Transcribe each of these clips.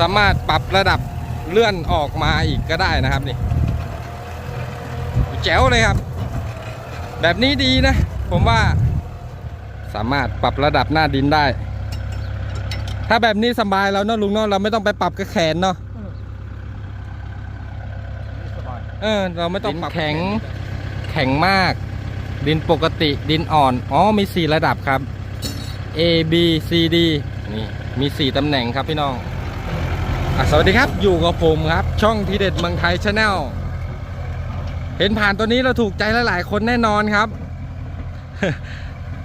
สามารถปรับระดับเลื่อนออกมาอีกก็ได้นะครับนี่แจ๋วเลยครับ แบบนี้ดีนะ ผมว่า สามารถปรับระดับหน้าดินได้ ถ้าแบบนี้สบายแล้วเนอะลุงเนาะเราไม่ต้องไปปรับกับแขนเนาะสบายเออเราไม่ต้องปรับแข็งแข็งมาก ดินปกติดินอ่อน อ๋อมี 4 ระดับครับ A B C D นี่มี 4ตำแหน่งครับพี่น้องอะ สวัสดีครับอยู่กับผมครับ ช่องทีเด็ดเมืองไทยชาแนลเห็นผ่านตัวนี้เราถูกใจหลายๆคนแน่นอนครับ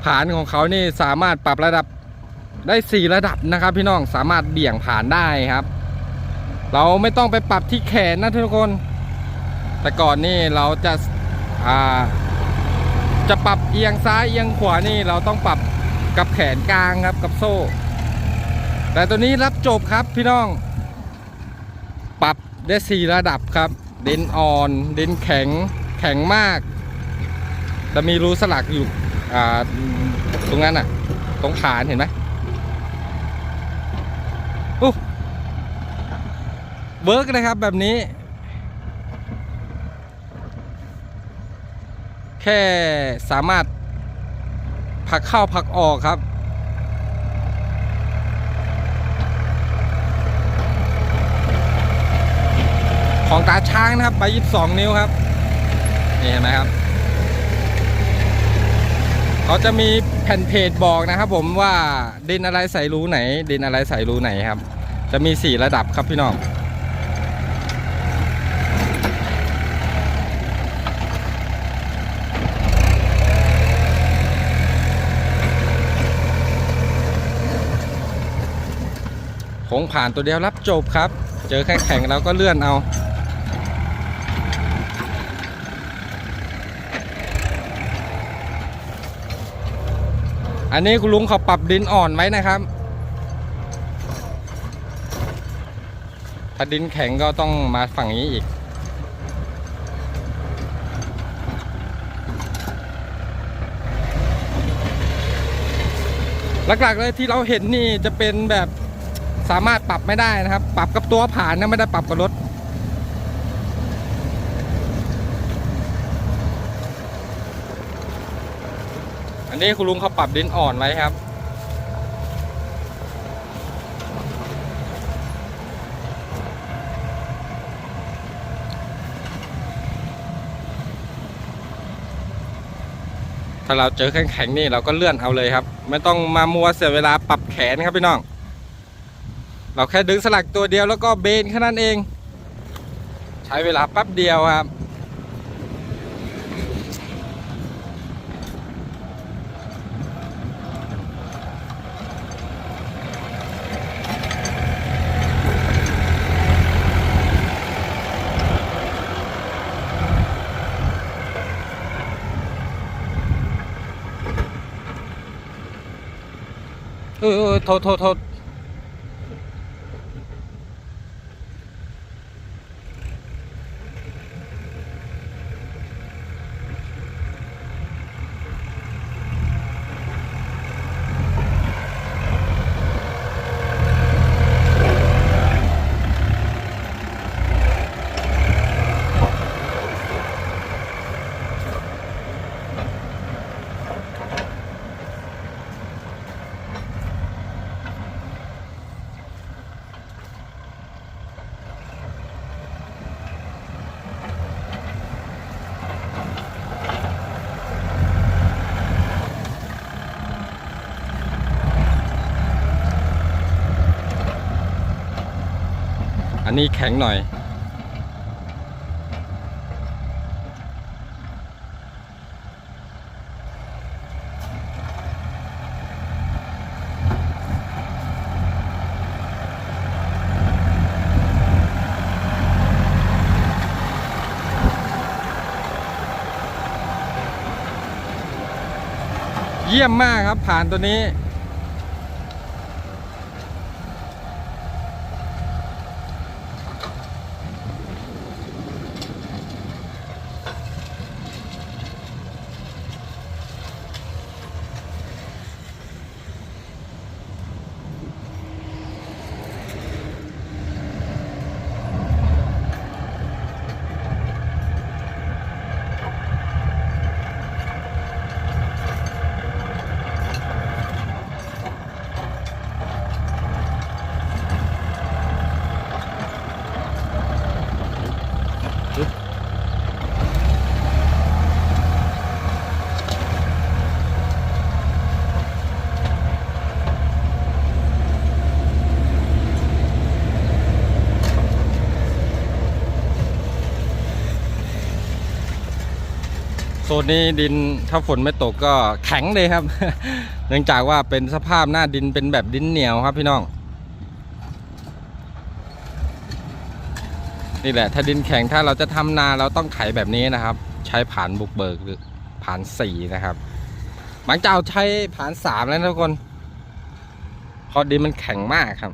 ผ่านของเขานี่สามารถปรับระดับได้ 4 ระดับนะครับ พี่น้องสามารถเบี่ยงผ่านได้ครับ เราไม่ต้องไปปรับที่แขนนะทุกคน แต่ก่อนนี่เราจะาจะปรับเอียงซ้ายเอียงขวานี่เราต้องปรับกับแขนกลางครับกับโซ่ แต่ตัวนี้รับจบครับพี่น้อง ได้สี่ระดับครับ ดินอ่อน ดินแข็ง แข็งมาก จะมีรูสลักอยู่อ่าตรงนั้นอะ ตรงฐานเห็นไหมอู้เวิร์กเลยครับแบบนี้ แค่สามารถผลักเข้าผลักออกครับ ของตาช้างนะครับใบยี่สองนิ้วครับนี่เห็นไหมครับเขาจะมีแผ่นเพจบอกนะครับผมว่าดินอะไรใส่รูไหน ดินอะไรใส่รูไหนครับ จะมี4ระดับครับพี่น้องคงผ่านตัวเดียวรับจบครับ เจอแค่แข่งเราก็เลื่อนเอา อันนี้คุณลุงเขาปรับดินอ่อนไว้นะครับ ถ้าดินแข็งก็ต้องมาฝั่งนี้อีก หลักๆเลยที่เราเห็นนี่จะเป็นแบบสามารถปรับไม่ได้นะครับ ปรับกับตัวผ่านนะไม่ได้ปรับกับรถ นนี้คุณลุงเขาปรับดินอ่อนไว้ครับ ถ้าเราเจอแข็งๆนี่เราก็เลื่อนเอาเลยครับ ไม่ต้องมามัวเสียเวลาปรับแขนครับพี่น้อง เราแค่ดึงสลักตัวเดียวแล้วก็เบนแค่นั้นเอง ใช้เวลาแป๊บเดียวครับ เออเอันนี้แข็งหน่อย เยี่ยมมากครับผ่านตัวนี้ ซนนี้ดินถ้าฝนไม่ตกก็แข็งเลยครับ เนื่องจากว่าเป็นสภาพหน้าดินเป็นแบบดินเหนียวครับพี่น้อง นี่แหละ ถ้าดินแข็งถ้าเราจะทำนาเราต้องไถแบบนี้นะครับ ใช้ผ่านบุกเบิกหรือผ่านสี่นะครับบางเจ้าใช้ผ่านสามแล้วทุกคนเพราะดินมันแข็งมากครับ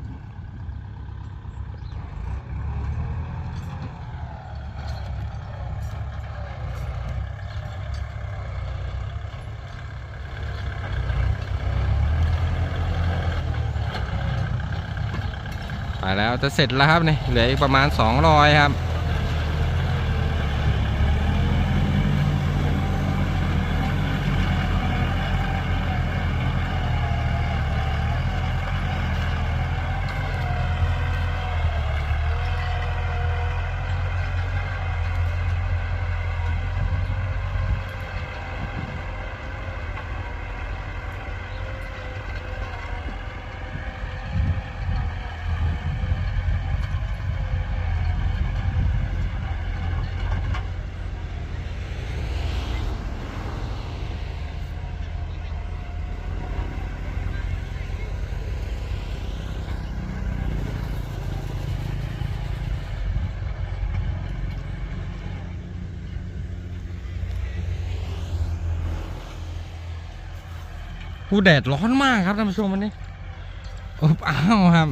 แล้วจะเสร็จแล้วครับนี่เหลืออีกประมาณ200ครับ ผู้แดดร้อนมากครับท่านผู้ชมวันนี้อบอ้าวครับ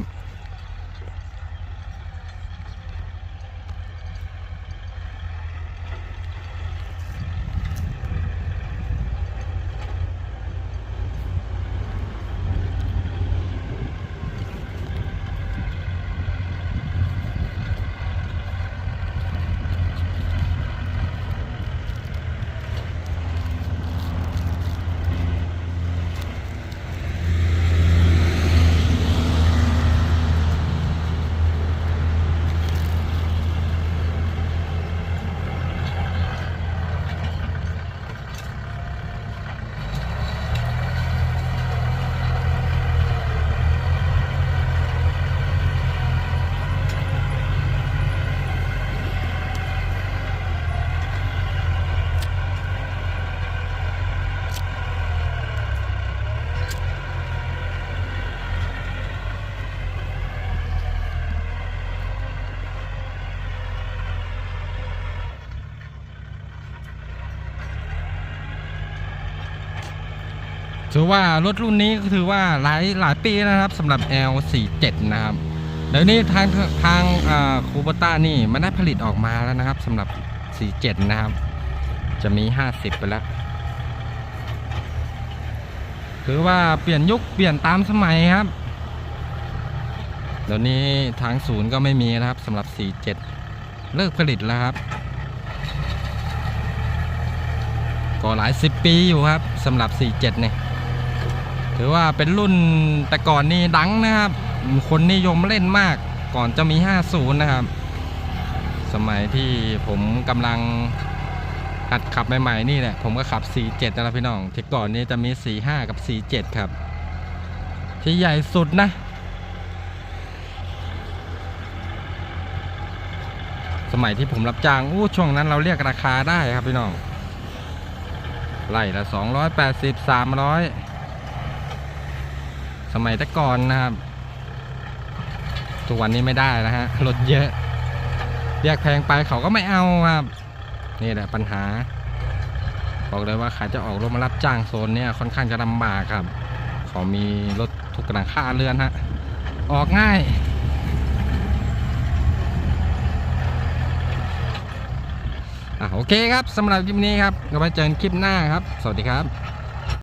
ถือว่ารถรุ่นนี้ก็ถือว่าหลายหลายปีนะครับสำหรับ L47 นะครับเดี๋ยวนี้ทางทางคูบต้านี่มันได้ผลิตออกมาแล้วนะครับสำหรับ 47 นะครับ จะมี 50 ไปแล้วถือว่าเปลี่ยนยุคเปลี่ยนตามสมัยครับเดี๋ยวนี้ทางศูนย์ก็ไม่มีนะครับสำหรับ 47 เลิกผลิตแล้วครับ ก็หลายสิบปีอยู่ครับสำหรับ 47 เนี่ย ถือว่าเป็นรุ่นแต่ก่อนนี่ดังนะครับ คนนิยมเล่นมากก่อนจะมี 50 นะครับ สมัยที่ผมกำลังหัดขับใหม่ๆนี่แหละผมก็ขับ 47 นะพี่น้องที่ก่อนนี้จะมี 45 กับ 47 ครับ ที่ใหญ่สุดนะ สมัยที่ผมรับจ้างอู้ช่วงนั้นเราเรียกราคาได้ครับพี่น้องไล่ละสองร้อยแปด สมัยแต่ก่อนนะครับ ทุกวันนี้ไม่ได้นะฮะรถเยอะเรียกแพงไปเขาก็ไม่เอาครับ นี่แหละปัญหา บอกเลยว่าใครจะออกรถมารับจ้างโซนเนี้ยค่อนข้างจะลำบากครับขามีรถทุกหลังค่าเรือนฮะออกง่ายอะโอเคครับสำหรับคลิปนี้ครับก็ไปเจอกันคลิปหน้าครับ สวัสดีครับ